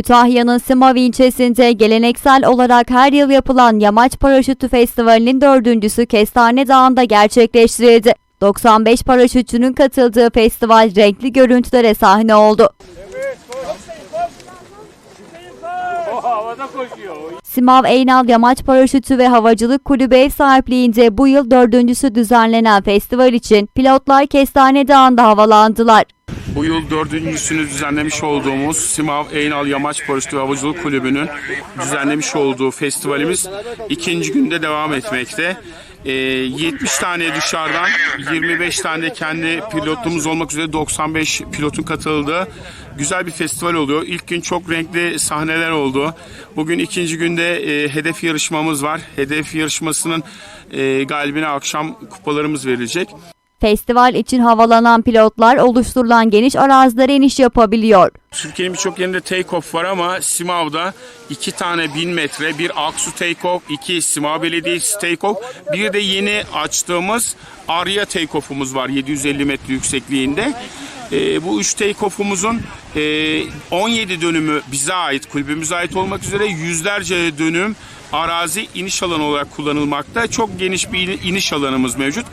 Kütahya'nın Simav ilçesinde geleneksel olarak her yıl yapılan Yamaç Paraşütü Festivali'nin dördüncüsü Kestane Dağı'nda gerçekleştirildi. 95 paraşütçünün katıldığı festival renkli görüntülere sahne oldu. Simav Eynal Yamaç Paraşütü ve Havacılık Kulübü ev sahipliğinde bu yıl dördüncüsü düzenlenen festival için pilotlar Kestane Dağı'nda havalandılar. Bu yıl dördüncüsünü düzenlemiş olduğumuz Simav Eynal Yamaç Paraşütü ve Havacılık Kulübü'nün düzenlemiş olduğu festivalimiz ikinci günde devam etmekte. Ee, 70 tane dışarıdan 25 tane kendi pilotumuz olmak üzere 95 pilotun katıldığı güzel bir festival oluyor. İlk gün çok renkli sahneler oldu. Bugün ikinci günde e, hedef yarışmamız var. Hedef yarışmasının e, galibine akşam kupalarımız verilecek. Festival için havalanan pilotlar oluşturulan geniş arazilere iniş yapabiliyor. Türkiye'nin birçok yerinde take-off var ama Simav'da iki tane 1000 metre, bir Aksu take-off, iki Simav Belediyesi take-off, bir de yeni açtığımız Arya take-off'umuz var 750 metre yüksekliğinde. Ee, bu üç take-off'umuzun e, 17 dönümü bize ait, kulübümüze ait olmak üzere yüzlerce dönüm arazi iniş alanı olarak kullanılmakta. Çok geniş bir iniş alanımız mevcut.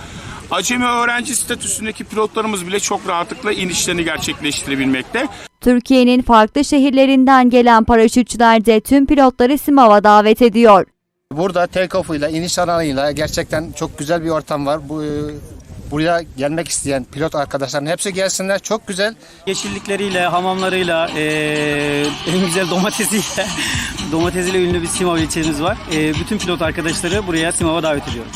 Acemi öğrenci statüsündeki pilotlarımız bile çok rahatlıkla inişlerini gerçekleştirebilmekte. Türkiye'nin farklı şehirlerinden gelen paraşütçüler de tüm pilotları Simav'a davet ediyor. Burada take-off ile iniş alanıyla gerçekten çok güzel bir ortam var. Bu e, buraya gelmek isteyen pilot arkadaşların hepsi gelsinler. Çok güzel. Yeşillikleriyle, hamamlarıyla, eee, en güzel domatesiyle, domatesiyle ünlü bir Simav ilçemiz var. Eee, bütün pilot arkadaşları buraya Simav'a davet ediyorum.